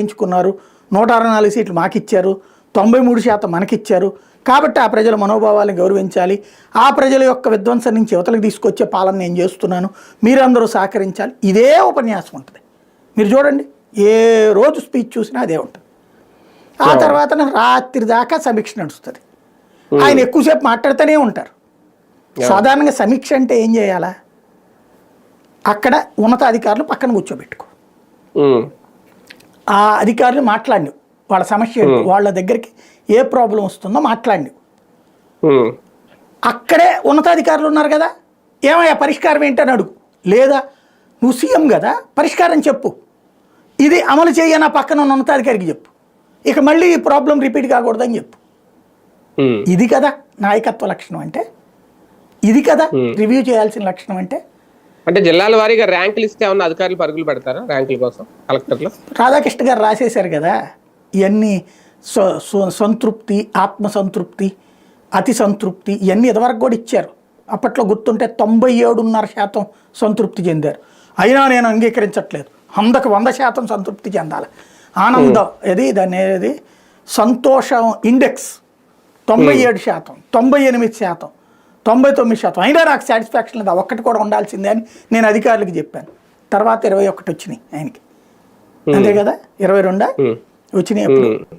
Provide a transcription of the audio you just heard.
ఎంచుకున్నారు నూట అరవై నాలుగు సీట్లు మాకిచ్చారు. తొంభై మూడు శాతం మనకిచ్చారు. కాబట్టి ఆ ప్రజల మనోభావాలను గౌరవించాలి. ఆ ప్రజల యొక్క విధ్వంసం నుంచి యువతలకు తీసుకొచ్చే పాలన నేను చేస్తున్నాను. మీరందరూ సహకరించాలి. ఇదే ఉపన్యాసం ఉంటుంది. మీరు చూడండి. ఏ రోజు స్పీచ్ చూసినా అదే ఉంటుంది. ఆ తర్వాత రాత్రి దాకా సమీక్ష నడుస్తుంది. ఆయన ఎక్కువసేపు మాట్లాడుతూనే ఉంటారు. సాధారణంగా సమీక్ష అంటే ఏం చేయాలా? అక్కడ ఉన్నతాధికారులు పక్కన కూర్చోబెట్టుకో. ఆ అధికారులు మాట్లాడి వాళ్ళ సమస్య వాళ్ళ దగ్గరికి ఏ ప్రాబ్లం వస్తుందో మాట్లాడి అక్కడే ఉన్నతాధికారులు ఉన్నారు కదా? ఏమయ్యా పరిష్కారం ఏంటని అడుగు. లేదా నువ్వు సీఎం కదా? పరిష్కారం చెప్పు. ఇది అమలు చేయన పక్కన ఉన్న ఉన్నతాధికారికి చెప్పు. ఇక మళ్ళీ ఈ ప్రాబ్లం రిపీట్ కాకూడదని చెప్పు. ఇది కదా నాయకత్వ లక్షణం అంటే? ఇది కదా రివ్యూ చేయాల్సిన లక్షణం అంటే? అంటే జిల్లాల వారీగా ర్యాంకులు ఇస్తే ఏమన్నా అధికారులు పరుగులు పెడతారా ర్యాంకుల కోసం కలెక్టర్లు? రాధాకృష్ణ గారు రాసేశారు కదా ఇవన్నీ సంతృప్తి ఆత్మ సంతృప్తి అతి సంతృప్తి ఇవన్నీ ఇదివరకు కూడా ఇచ్చారు. అప్పట్లో గుర్తుంటే తొంభై ఏడున్నర శాతం సంతృప్తి చెందారు. అయినా నేను అంగీకరించట్లేదు. వందకు వంద శాతం సంతృప్తి చెందాలి. ఆనందం ఇది దాని ఏది? సంతోషం ఇండెక్స్. తొంభై ఏడు శాతం తొంభై ఎనిమిది శాతం. తొంభై తొమ్మిది శాతం. అయినా నాకు సాటిస్ఫాక్షన్ లేదు. ఒక్కటి కూడా ఉండాల్సిందే అని నేను అధికారులకు చెప్పాను. తర్వాత ఇరవై ఒకటి వచ్చినాయి ఆయనకి. అంతే కదా? ఇరవై రెండా? వచ్చినాయి అప్పుడు.